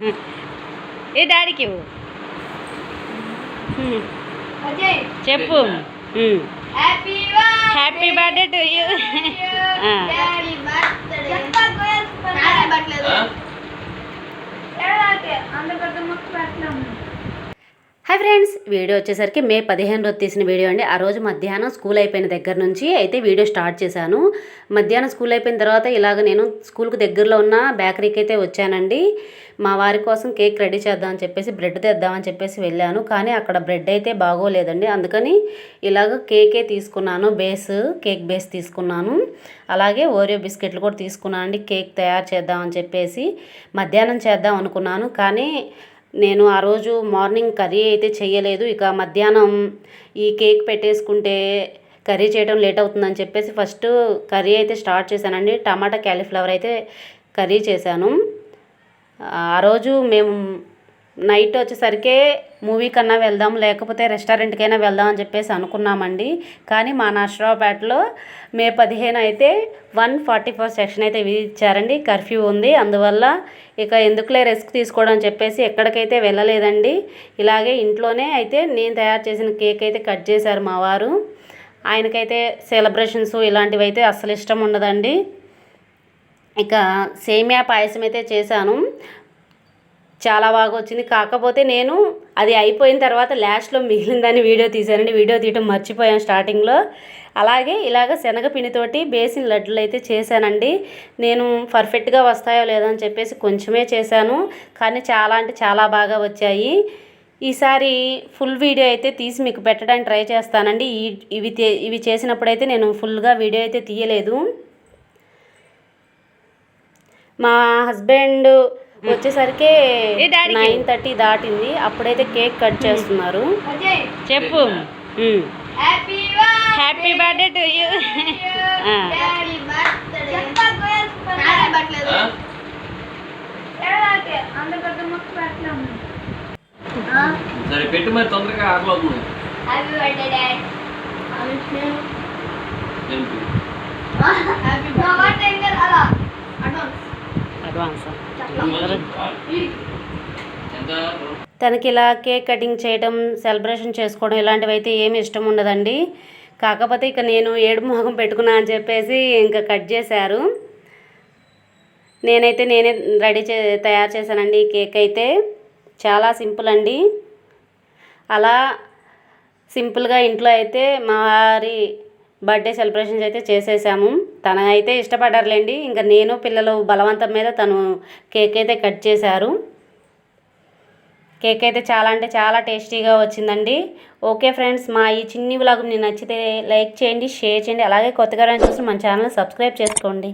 ఏ డాడీకి చెప్పు. Happy birthday to you ఆ. డాడీ బర్త్డే నానే బట్టలేదు ఏడాకే అంత పెద్ద ముక్క పెట్టలేము హాయ్ ఫ్రెండ్స్ వీడియో వచ్చేసరికి మే పదిహేను రోజు తీసిన వీడియో అండి. ఆ రోజు మధ్యాహ్నం స్కూల్ అయిపోయిన దగ్గర నుంచి అయితే వీడియో స్టార్ట్ చేశాను. మధ్యాహ్నం స్కూల్ అయిపోయిన తర్వాత ఇలాగ నేను స్కూల్కి దగ్గరలో ఉన్న బేకరీకి అయితే వచ్చానండి. మా వారి కోసం కేక్ రెడీ చేద్దామని చెప్పేసి బ్రెడ్ తెద్దామని చెప్పేసి వెళ్ళాను. కానీ అక్కడ బ్రెడ్ అయితే బాగోలేదండి. అందుకని ఇలాగ కేకే తీసుకున్నాను. బేస్ కేక్ బేస్ తీసుకున్నాను. అలాగే ఓరియో బిస్కెట్లు కూడా తీసుకున్నాను అండి కేక్ తయారు చేద్దామని చెప్పేసి మధ్యాహ్నం చేద్దాం అనుకున్నాను. కానీ నేను ఆ రోజు మార్నింగ్ కర్రీ అయితే చేయలేదు. ఇక మధ్యాహ్నం ఈ కేక్ పెట్టేసుకుంటే కర్రీ చేయడం లేట్ అవుతుందని చెప్పేసి ఫస్ట్ కర్రీ అయితే స్టార్ట్ చేశానండి. టమాటా క్యాలీఫ్లవర్ అయితే కర్రీ చేశాను. ఆ రోజు మేము నైట్ వచ్చేసరికి మూవీ కన్నా వెళ్దాం లేకపోతే రెస్టారెంట్కైనా వెళ్దాం అని చెప్పేసి అనుకున్నామండి. కానీ మా నర్సరావుపేటలో మే పదిహేను అయితే వన్ ఫార్టీ ఫోర్ సెక్షన్ అయితే విధించారండి కర్ఫ్యూ ఉంది. అందువల్ల ఇక ఎందుకులే రిస్క్ తీసుకోవడం అని చెప్పేసి ఎక్కడికైతే వెళ్ళలేదండి. ఇలాగే ఇంట్లోనే అయితే నేను తయారు చేసిన కేక్ అయితే కట్ చేశారు మా వారు. ఆయనకైతే సెలబ్రేషన్స్ ఇలాంటివి అయితే అస్సలు ఇష్టం ఉండదండి. ఇక సేమియా పాయసం అయితే చేశాను. చాలా బాగా వచ్చింది కాకపోతే నేను అది అయిపోయిన తర్వాత లాస్ట్లో మిగిలిందని వీడియో తీశానండి. వీడియో తీయటం మర్చిపోయాను స్టార్టింగ్లో. అలాగే ఇలాగ శనగపిండితోటి బేసిన్ లడ్డులు అయితే చేశానండి. నేను పర్ఫెక్ట్గా వస్తాయో లేదో అని చెప్పేసి కొంచెమే చేశాను. కానీ చాలా అంటే చాలా బాగా వచ్చాయి. ఈసారి ఫుల్ వీడియో అయితే తీసి మీకు పెట్టడానికి ట్రై చేస్తానండి. ఇవి ఇవి చేసినప్పుడైతే నేను ఫుల్గా వీడియో అయితే తీయలేదు. మా హస్బెండ్ వచ్చేసరికి నైన్ థర్టీ దాటింది. అప్పుడైతే కేక్ కట్ చేస్తున్నారు. చెప్పు. Happy birthday to you daddy birthday నానే బట్టలేదు. ఏడాకే అంత పెద్ద ముక్క పెట్టలేము సరే పెట్టి మరి తొందరగా ఆకలి అవుతుంది హ్యాపీ బర్త్డే డాడ్ ఏంటి? హ్యాపీ బర్త్డే అలా. అడ్వాన్స్ అడ్వాన్స్ తనకి ఇలా కేక్ కటింగ్ చేయడం సెలబ్రేషన్ చేసుకోవడం ఇలాంటివి అయితే ఏమి ఇష్టం ఉండదండి. కాకపోతే ఇక నేను ఏడు మొహం పెట్టుకున్నా అని చెప్పేసి ఇంకా కట్ చేశారు. నేనైతే నేనే రెడీ చే తయారు చేశానండి ఈ కేక్ అయితే. చాలా సింపుల్ అండి. అలా సింపుల్గా ఇంట్లో అయితే మా వారి బర్త్డే సెలబ్రేషన్స్ అయితే చేసేసాము. తన అయితే ఇష్టపడ్డారులేండి ఇంకా నేను పిల్లలు బలవంతం మీద తను కేక్ అయితే కట్ చేశారు. కేక్ అయితే చాలా అంటే చాలా టేస్టీగా వచ్చిందండి. ఓకే ఫ్రెండ్స్ మా ఈ చిన్ని వ్లాగ్ మీకు నచ్చితే లైక్ చేయండి షేర్ చేయండి అలాగే కొత్తగా చూసి మన ఛానల్ సబ్స్క్రైబ్ చేసుకోండి.